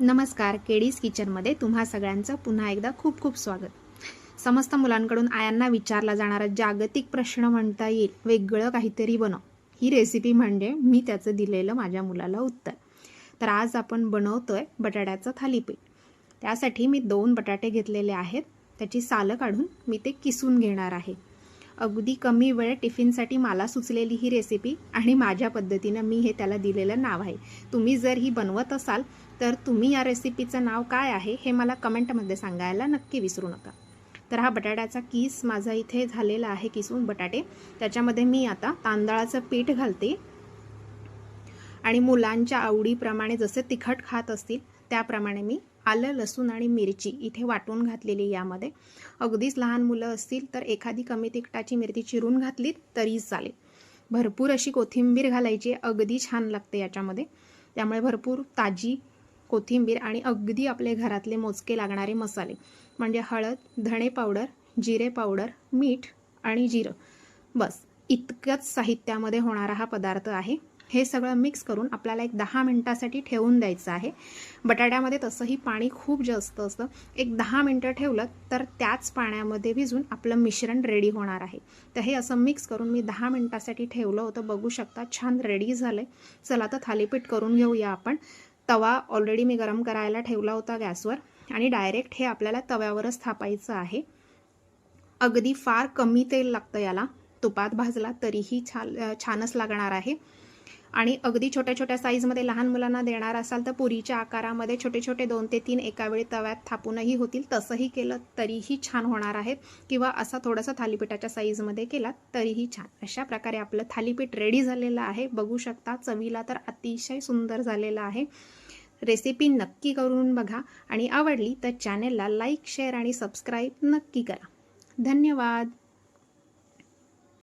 नमस्कार केडीज किचनमध्ये तुम्हा सगळ्यांचं पुन्हा एकदा खूप खूप स्वागत. समस्त मुलांकडून आयांना विचारला जाणारा जागतिक प्रश्न म्हणता येईल वेगळं काहीतरी बनव. ही रेसिपी म्हणजे मी त्याचं दिलेलं माझ्या मुलाला उत्तर. तर आज आपण बनवतोय बटाट्याचं थालीपीठ. त्यासाठी मी दोन बटाटे घेतलेले आहेत. त्याची सालं काढून मी ते किसून घेणार आहे. अगदी कमी वेळ टिफिनसाठी मला सुचलेली ही रेसिपी आणि माझ्या पद्धतीनं मी हे त्याला दिलेलं नाव आहे. तुम्ही जर ही बनवत असाल तर तुम्ही या रेसिपीचं नाव काय आहे हे मला कमेंटमध्ये सांगायला नक्की विसरू नका. तर हा बटाट्याचा किस माझा इथे झालेला आहे किसून बटाटे. त्याच्यामध्ये मी आता तांदळाचं पीठ घालते. आणि मुलांच्या आवडीप्रमाणे जसे तिखट खात असतील त्याप्रमाणे मी आलं लसूण आणि मिरची इथे वाटून घातलेली यामध्ये. अगदीच लहान मुलं असतील तर एखादी कमी तिखटाची मिरची चिरून घातली तरी चालेल. भरपूर अशी कोथिंबीर घालायची अगदी छान लागते याच्यामध्ये. त्यामुळे भरपूर ताजी कोथिंबीर आणि अगदी आपले घरातले मोजके लागणारे मसाले म्हणजे हळद धणे पावडर जिरे पावडर मीठ आणि जिरं. बस इतकंच साहित्यामध्ये होणारा हा पदार्थ आहे. हे सगळं मिक्स करून आपल्याला एक दहा मिनटासाठी ठेवून द्यायचं आहे. बटाट्यामध्ये तसंही पाणी खूप जास्त असतं. एक दहा मिनटं ठेवलं तर त्याच पाण्यामध्ये भिजून आपलं मिश्रण रेडी होणार आहे. तर हे असं मिक्स करून मी दहा मिनटासाठी ठेवलं होतं. बघू शकता छान रेडी झालं आहे चला तर थालीपीठ करून घेऊया आपण. तवा ऑलरेडी मी गरम करायला ठेवला होता गॅसवर. आणि डायरेक्ट हे आपल्याला तव्यावरच थापायचं आहे. अगदी फार कमी तेल लागतं याला. तुपात भाजला तरीही छान छानच लागणार आहे. आणि अगदी छोट्या छोट्या साईजमध्ये लहान मुलांना देणार असाल तर पुरीच्या आकारामध्ये छोटे छोटे दोन ते तीन एकावेळी तव्यात थापूनही होतील. तसंही केलं तरीही छान होणार आहेत. किंवा असा थोडासा थालीपीठाच्या साईजमध्ये केला तरीही छान. अशा प्रकारे आपलं थालीपीठ रेडी झालेलं आहे. बघू शकता चवीला तर अतिशय सुंदर झालेलं आहे. रेसिपी नक्की करून बघा. आणि आवडली तर चॅनेलला लाईक शेअर आणि सबस्क्राईब नक्की करा. धन्यवाद.